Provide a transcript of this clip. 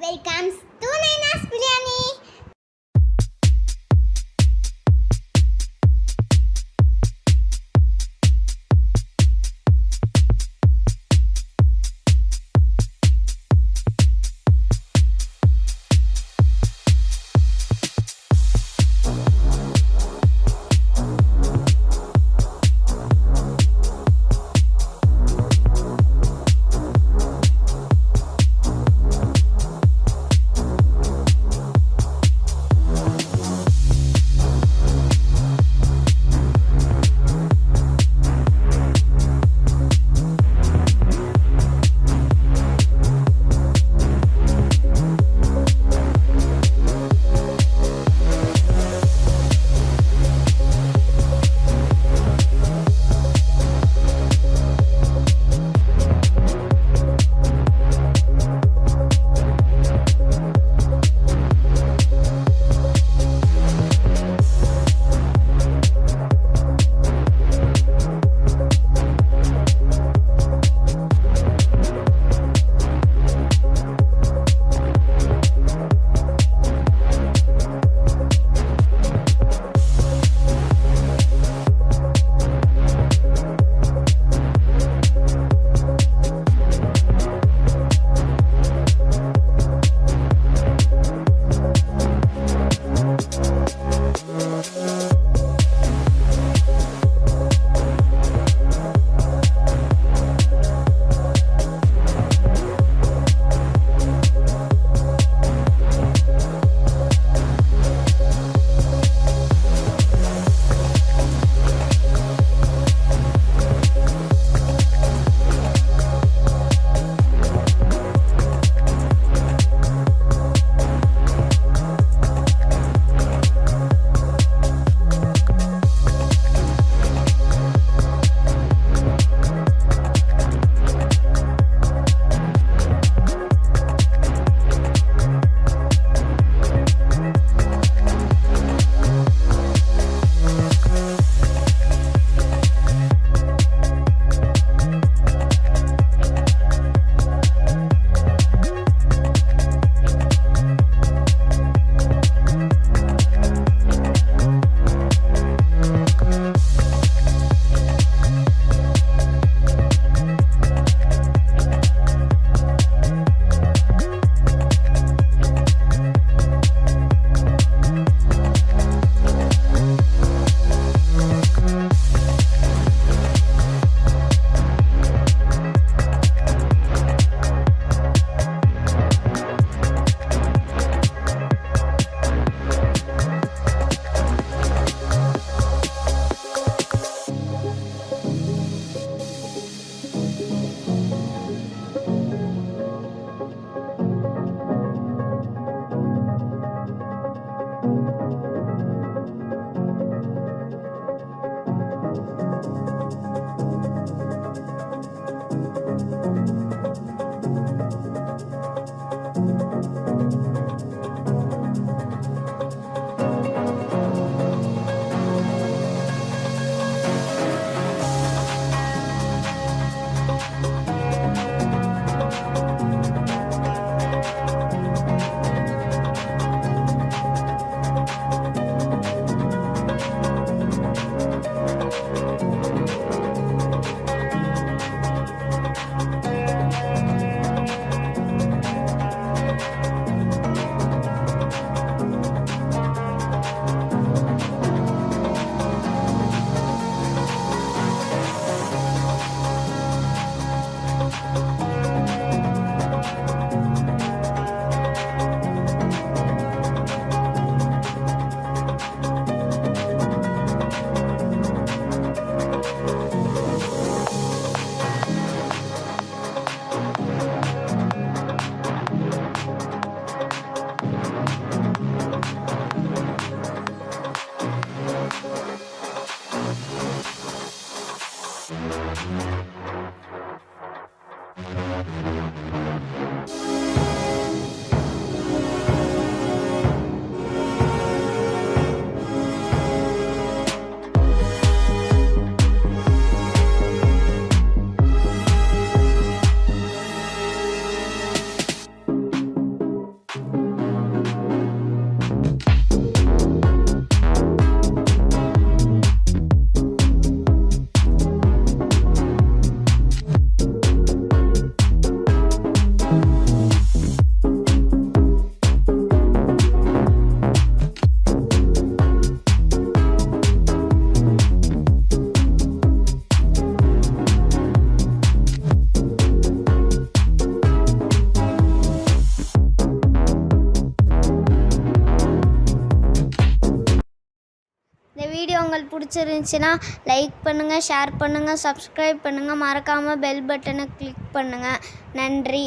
Welcomes to Naina's biryani Thank you. உங்களுக்கு பிடிச்சிருந்துச்சின்னா like பண்ணுங்கள் ஷேர் பண்ணுங்கள் சப்ஸ்கிரைப் பண்ணுங்கள் மறக்காமல் பெல் பட்டனை கிளிக் பண்ணுங்கள் நன்றி.